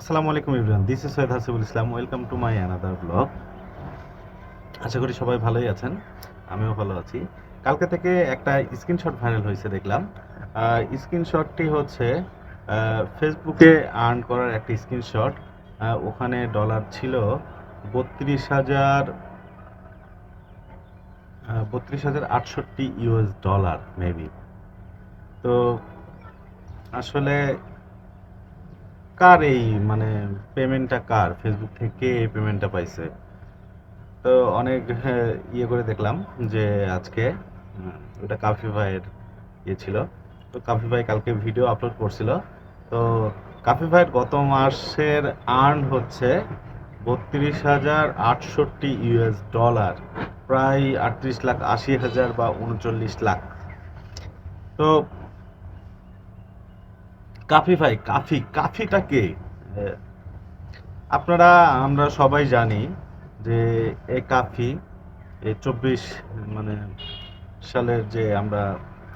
আসসালামু আলাইকুম Ibrahim this is Syed Hasibul Islam welcome to my another blog আশা করি সবাই ভালোই আছেন, আমিও ভালো আছি। কালকে থেকে একটা স্ক্রিনশট ভাইরাল হয়েছে, দেখলাম। স্ক্রিনশটটি হচ্ছে ফেসবুকে আর্ন করার একটা স্ক্রিনশট ওখানে ডলার ছিল বত্রিশ হাজার বত্রিশ হাজার আটষট্টি ইউএস ডলার মেবি তো, আসলে কার এই মানে পেমেন্টটা কার? ফেসবুক থেকে এই পেমেন্টটা পাইছে? তো অনেক হ্যাঁ, ইয়ে করে দেখলাম যে আজকে ওটা কাফি ভাইয়ের ইয়ে ছিল। তো কাফি ভাই কালকে ভিডিও আপলোড করছিল। তো কাফি ভাইয়ের গত মাসের আর্ন হচ্ছে বত্রিশ হাজার আটষট্টি ইউএস ডলার প্রায় আটত্রিশ লাখ আশি হাজার বা উনচল্লিশ লাখ। তো কাফি ভাই, কাফি, কাফিটা কে? আপনারা, আমরা সবাই জানি যে এ কাফি এই চব্বিশ মানে সালের যে আমরা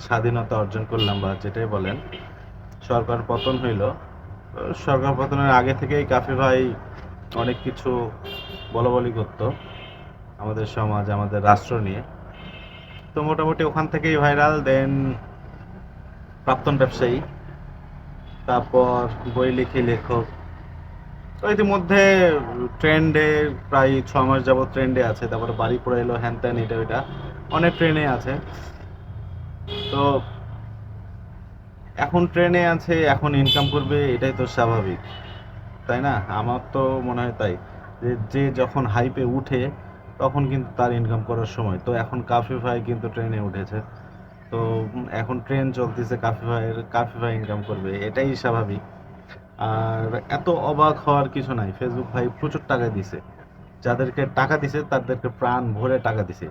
স্বাধীনতা অর্জন করলাম বা যেটাই বলেন, সরকার পতন হইল। সরকার পতনের আগে থেকেই কাফি ভাই অনেক কিছু বলা বলি করতো আমাদের সমাজ, আমাদের রাষ্ট্র নিয়ে। তো মোটামুটি ওখান থেকেই ভাইরাল, দেন প্রাক্তন ব্যবসায়ী তারপর বই লিখি লেখক। তো ইতিমধ্যে ট্রেন্ডে প্রায় ছ মাস যাবত ট্রেন্ডে আছে। তারপরে বাড়ি পড়ে এলো হ্যান ত্যান এটা ওইটা। অনেক ট্রেনে আছে। তো এখন ট্রেনে আছে, এখন ইনকাম করবে, এটাই তো স্বাভাবিক। তাই না? আমার তো মনে হয় তাই। যে যে যখন হাইপে উঠে, তখন কিন্তু তার ইনকাম করার সময়। তো এখন কাফি ভাই কিন্তু ট্রেনে উঠেছে। তো এখন ট্রেন চলতেছে কাফি ভাইয়ের কাফি ভাই ইনকাম করবে, এটাই স্বাভাবিক। আর এত অবাক হওয়ার কিছু নাই। ফেসবুক ভাই প্রচুর টাকা দিছে। যাদেরকে টাকা দিছে, তাদেরকে প্রাণ ভরে টাকা দিছে।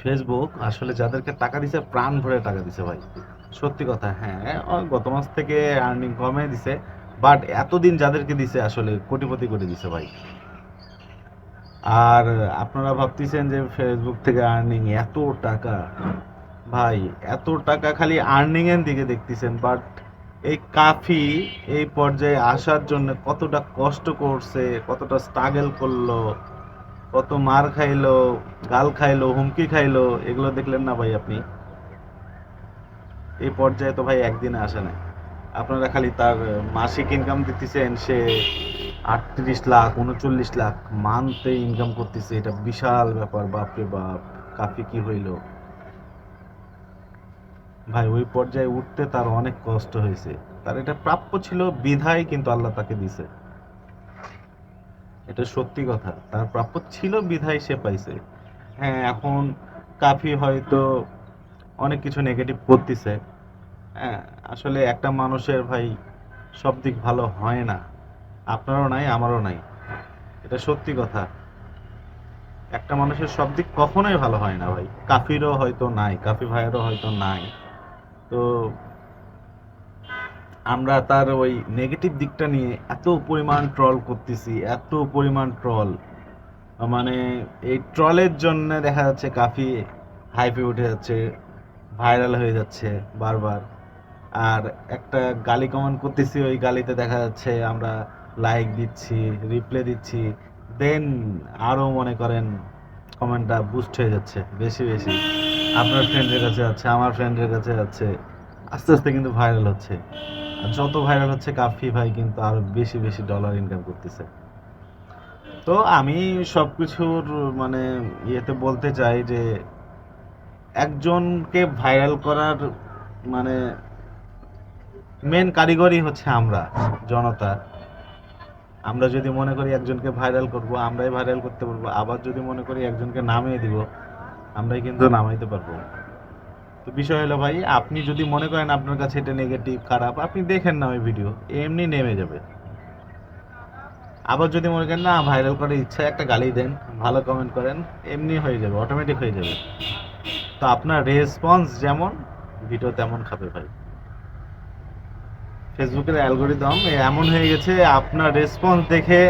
ফেসবুক আসলে যাদেরকে টাকা দিছে, প্রাণ ভরে টাকা দিছে ভাই। সত্যি কথা হ্যাঁ গত মাস থেকে আর্নিং কমে দিছে বাট এতদিন যাদেরকে দিছে আসলে কোটিপতি করে দিছে ভাই। আর আপনারা ভাবতেছেন যে ফেসবুক থেকে আর্নিং এত টাকা? ভাই, এত টাকা খালি আর্নিং এর দিকে দেখতেছেন বাট এই কাফি এই পর্যায়ে আসার জন্য কতটা কষ্ট করছে, কতটা স্ট্রাগল করল, কত মার খাইলো, গাল খাইলো, হুমকি খাইলো, এগুলো দেখলেন না ভাই আপনি? এই পর্যায়ে তো ভাই একদিনে আসে না আপনারা খালি তার মাসিক ইনকাম দিতেছেন, সে আটত্রিশ লাখ, উনচল্লিশ লাখ মান্থে ইনকাম করতেছে, এটা বিশাল ব্যাপার, বাপরে বাপ, কাফি কি হইল? ভাই, ওই পর্যায়ে উঠতে তার অনেক কষ্ট হয়েছে। তার এটা প্রাপ্য ছিল বিধায়, কিন্তু আল্লাহ তাকে দিছে। এটা সত্যি কথা, তার প্রাপ্য ছিল বিধায় সে পাইছে। হ্যাঁ এখন কাফি হয়তো অনেক কিছু নেগেটিভ করতেছে। হ্যাঁ আসলে একটা মানুষের ভাই সব দিক ভালো হয় না। আপনারও নাই, আমারও নাই। এটা সত্যি কথা। একটা মানুষের সব দিক কখনোই ভালো হয় না ভাই। কাফিরও হয়তো নাই, কাফি ভাইয়েরও হয়তো নাই। তো আমরা তার ওই নেগেটিভ দিকটা নিয়ে এত পরিমাণ ট্রল করতেছি, এত পরিমাণ ট্রল মানে এই ট্রলের জন্য দেখা যাচ্ছে কাফি হাইপে উঠে যাচ্ছে ভাইরাল হয়ে যাচ্ছে বারবার। আর একটা গালি কমেন্ট করতেছি, ওই গালিতে দেখা যাচ্ছে আমরা লাইক দিচ্ছি রিপ্লাই দিচ্ছি দেন আরও মনে করেন কমেন্টটা বুস্ট হয়ে যাচ্ছে, বেশি বেশি। আপনার ফ্রেন্ডের কাছে যাচ্ছে, আমার ফ্রেন্ডের কাছে যাচ্ছে, আস্তে আস্তে কিন্তু ভাইরাল হচ্ছে। আর যত ভাইরাল হচ্ছে, কাফি ভাই কিন্তু আরও বেশি বেশি ডলার ইনকাম করতেছে। তো আমি সবকিছুর মানে ইয়েতে বলতে চাই যে, একজনকে ভাইরাল করার মানে মেন কারিগরই হচ্ছে আমরা, জনতা। আমরা যদি মনে করি একজনকে ভাইরাল করব, আমরাই ভাইরাল করতে পারব, আবার যদি মনে করি একজনকে নামিয়ে দিব, আমরাই কিন্তু নামাইতে পারব। তো বিষয় হলো ভাই, আপনি যদি মনে করেন আপনার কাছে এটা নেগেটিভ খারাপ, আপনি দেখেন না ওই ভিডিও এমনি নেমে যাবে। আবার যদি মনে করেন, না ভাইরাল করার ইচ্ছা একটা গালি দেন, ভালো কমেন্ট করেন, এমনি হয়ে যাবে অটোমেটিক হয়ে যাবে। তো আপনার রেসপন্স যেমন ভিডিও তেমন খাবে ভাই। ফেসবুকের অ্যালগোরিদম এমন হয়ে গেছে, আপনার রেসপন্স দেখে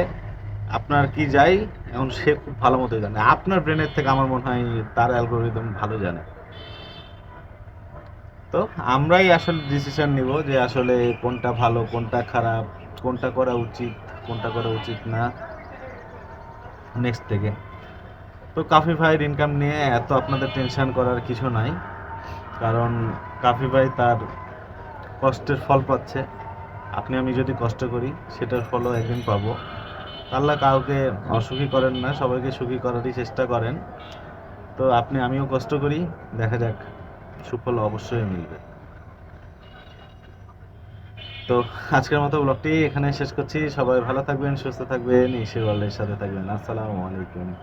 আপনার কি যাই এখন সে খুব ভালো মতো জানে। আপনার ব্রেনের থেকে আমার মনে হয় তার অ্যালগোরিদম ভালো জানে। তো আমরাই আসলে ডিসিশন নিব যে আসলে কোনটা ভালো, কোনটা খারাপ, কোনটা করা উচিত, কোনটা করা উচিত না নেক্সট থেকে। তো কাফি ভাইয়ের ইনকাম নিয়ে এত আপনাদের টেনশন করার কিছু নাই, কারণ কাফি ভাই তার কষ্টের ফল পাচ্ছে। আপনি আমি যদি কষ্ট করি, সেটার ফলও একদিন পাবো। আল্লাহ কাউকে অসুখী করেন না, সবাইকে সুখী করারই চেষ্টা করেন। তো আপনি, আমিও কষ্ট করি, দেখা যাক, সুফল অবশ্যই মিলবে। তো আজকের মতো ব্লগটি এখানে শেষ করছি। সবাই ভালো থাকবেন, সুস্থ থাকবেন, ঈশ্বর আল্লাহর সাথে থাকবেন। আসসালামু আলাইকুম।